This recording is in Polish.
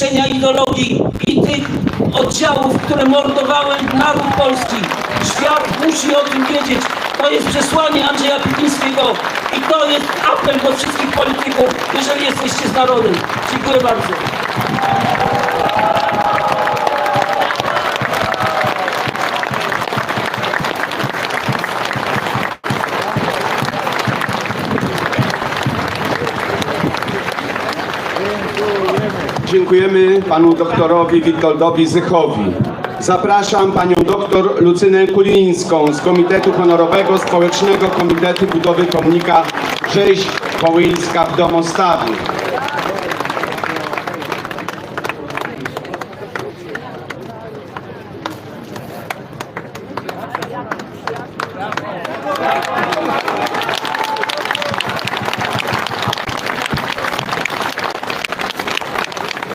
niszczenia ideologii i tych oddziałów, które mordowały naród polski. Świat musi o tym wiedzieć. To jest przesłanie Andrzeja Pipińskiego i to jest apel do wszystkich polityków, jeżeli jesteście z narodem. Dziękuję bardzo. Dziękujemy panu doktorowi Witoldowi Zychowi. Zapraszam panią doktor Lucynę Kulińską z Komitetu Honorowego Społecznego Komitetu Budowy Pomnika Rzeź Wołyńska w Domostawie.